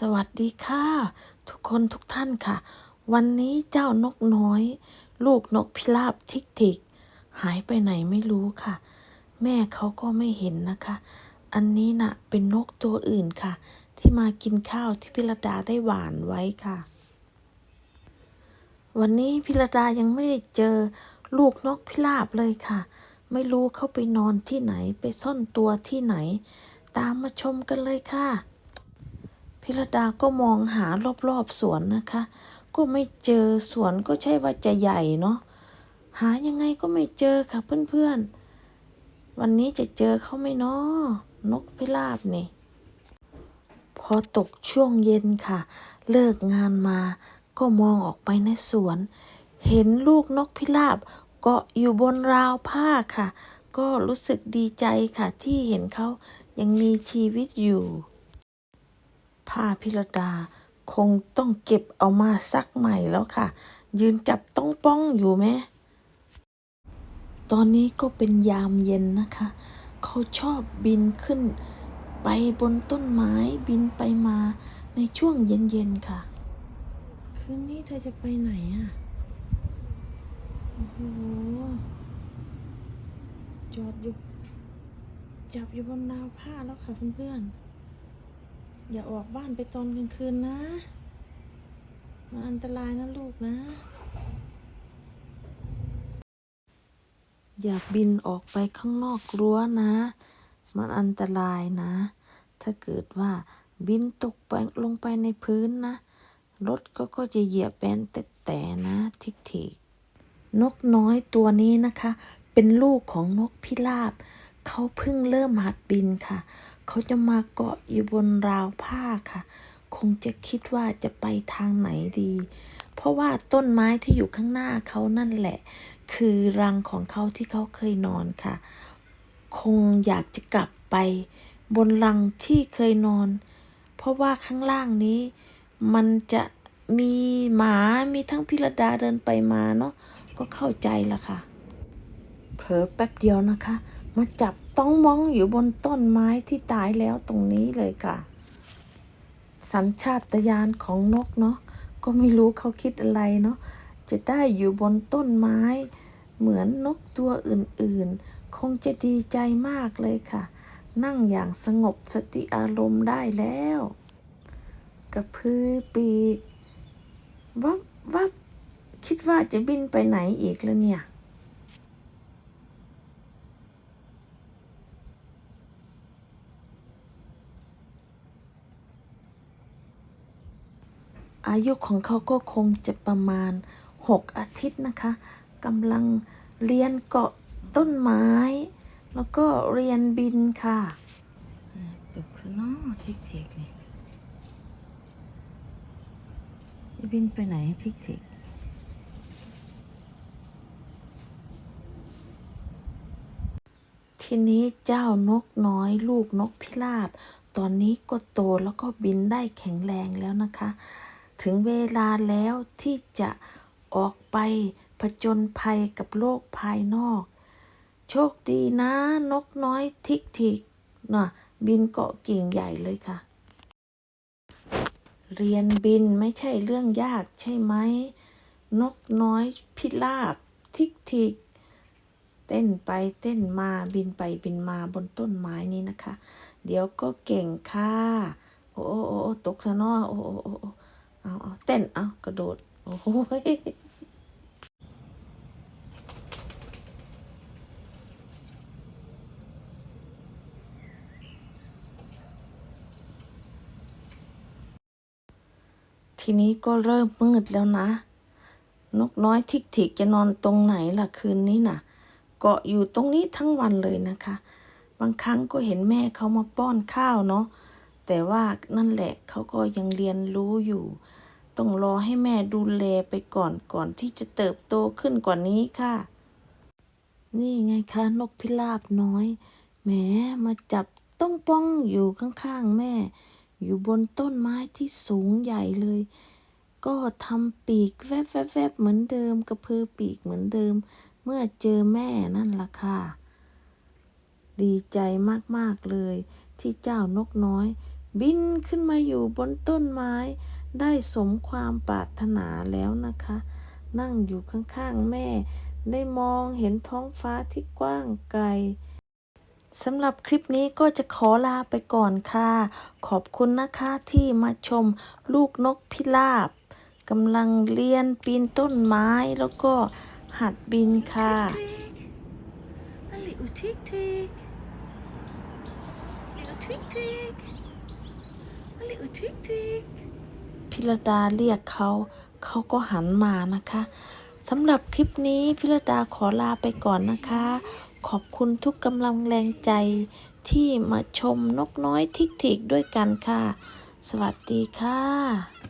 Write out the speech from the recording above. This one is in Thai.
สวัสดีค่ะ ทุกคนทุกท่านค่ะ วันนี้เจ้านกน้อย ลูกนกพิราบทิกทิก หายไปไหนไม่รู้ค่ะ แม่เขาก็ไม่เห็นนะคะ อันนี้น่ะเป็นนกตัวอื่นค่ะ ที่มากินข้าวที่พิรดาได้หวานไว้ค่ะ วันนี้พิรดายังไม่ได้เจอลูกนกพิราบเลยค่ะ ไม่รู้เขาไปนอนที่ไหนไปซ่อนตัวที่ไหน ตามมาชมกันเลยค่ะ พิรดาก็มองหารอบๆสวนนะคะ ก็ไม่เจอสวนก็ใช่ว่าจะใหญ่เนาะหายังไงก็ไม่เจอค่ะเพื่อนๆ วันนี้จะเจอเขาไหมเนาะนกพิราบนี่ พอตกช่วงเย็นค่ะ เลิกงานมา ก็มองออกไปในสวน เห็นลูกนกพิราบเกาะอยู่บนราวผ้าค่ะ ก็รู้สึกดีใจค่ะที่เห็นเขายังมีชีวิตอยู่ ผ้าพิรดา คงต้องเก็บเอามาซักใหม่แล้วค่ะ ยืนจับต้องป้องอยู่ไหมตอนนี้ก็เป็นยามเย็นนะคะ เขาชอบบินขึ้น ไปบนต้นไม้บินไปมาในช่วงเย็นๆค่ะ คืนนี้เธอจะไปไหนอะ โอ้โห จอดอยู่ จับอยู่บนราวผ้าแล้วค่ะเพื่อนๆ อย่าออกบ้านไปตอนกลางคืนนะ มันอันตรายนะลูกนะ อย่าบินออกไปข้างนอกรั้วนะ มันอันตรายนะ ถ้าเกิดว่าบินตกไปลงไปในพื้นนะ รถก็ก็จะเหยียบแบนแต่แต่นะทิกทิกนกน้อยตัวนี้นะคะ เป็นลูกของนกพิราบ เขาเพิ่งเริ่มหัดบินค่ะ เขาจะมาเกาะอยู่บนราวผ้าค่ะ คงจะคิดว่าจะไปทางไหนดี เพราะว่าต้นไม้ที่อยู่ข้างหน้าเขานั่นแหละ คือรังของเขาที่เขาเคยนอนค่ะ คงอยากจะกลับไป บนรังที่เคยนอน เพราะว่าข้างล่างนี้ มันจะมีหมามีทั้งพิรดาเดินไปมาเนาะก็เข้าใจละค่ะเผลอแป๊บเดียวนะคะ มาจับต้องมองอยู่บนต้นไม้ที่ตายแล้วตรงนี้เลยค่ะ สัญชาตญาณของนกเนาะก็ไม่รู้เขาคิดอะไรเนาะจะได้อยู่บนต้นไม้ เหมือนนกตัวอื่นๆ คงจะดีใจมากเลยค่ะ นั่งอย่างสงบสติอารมณ์ได้แล้ว กระพือปีก วับวับคิดว่าจะบินไปไหนอีกแล้วเนี่ย อายุของเขาก็คงจะประมาณ 6 อาทิตย์นะคะกำลังเรียนเกาะต้นไม้ แล้วก็เรียนบินค่ะตกซะเนาะทิกทิกนี่จะบินไปไหนทิกทิกทีนี้เจ้านกน้อยลูกนกพิราบ ตอนนี้ก็โตแล้วก็บินได้แข็งแรงแล้วนะคะ ถึงเวลาแล้วที่จะออกไปผจญภัยกับโลกภายนอก โชคดีนะนกน้อยทิกทิกน่ะบินเกาะกิ่งใหญ่เลยค่ะ เรียนบินไม่ใช่เรื่องยากใช่ไหม นกน้อยพิราบทิกทิกเต้นไปเต้นมาบินไปบินมาบนต้นไม้นี้นะคะ เดี๋ยวก็เก่งค่ะ โอ้โอ้โอ้โอตกซะนอโอ้โอ้โอ้โอ้ เอาเอาเต้นเอากระโดด โอ้โหทีนี้ก็เริ่มมืดแล้วนะ นกน้อยทิกทิกจะนอนตรงไหนล่ะคืนนี้น่ะ เกาะอยู่ตรงนี้ทั้งวันเลยนะคะ บางครั้งก็เห็นแม่เขามาป้อนข้าวเนาะ แต่ว่านั่นแหละเขาก็ยังเรียนรู้อยู่ ต้องรอให้แม่ดูแลไปก่อนก่อนที่จะเติบโตขึ้นกว่านี้ค่ะ นี่ไงคะนกพิราบน้อยแหมมาจับต้องป้องอยู่ข้างๆแม่ อยู่บนต้นไม้ที่สูงใหญ่เลย ก็ทำปีกแวบๆเหมือนเดิมกระพือปีกเหมือนเดิม เมื่อเจอแม่นั่นล่ะค่ะ ดีใจมากๆเลยที่เจ้านกน้อย บินขึ้นมาอยู่บนต้นไม้ ได้สมความปรารถนาแล้วนะคะ นั่งอยู่ข้างๆแม่ ได้มองเห็นท้องฟ้าที่กว้างไกลสำหรับคลิปนี้ก็จะขอลาไปก่อนค่ะ ขอบคุณนะคะที่มาชมลูกนกพิราบกำลังเรียนปีนต้นไม้แล้วก็หัดบินค่ะ A little tick tick. Little tick tick. A little tick tick. พิรดาเรียกเขา เขาก็หันมานะคะสำหรับคลิปนี้พิรดาขอลาไปก่อนนะคะ ขอบคุณทุกกำลังแรงใจที่มาชมนกน้อยทิกทิกด้วยกันค่ะ สวัสดีค่ะ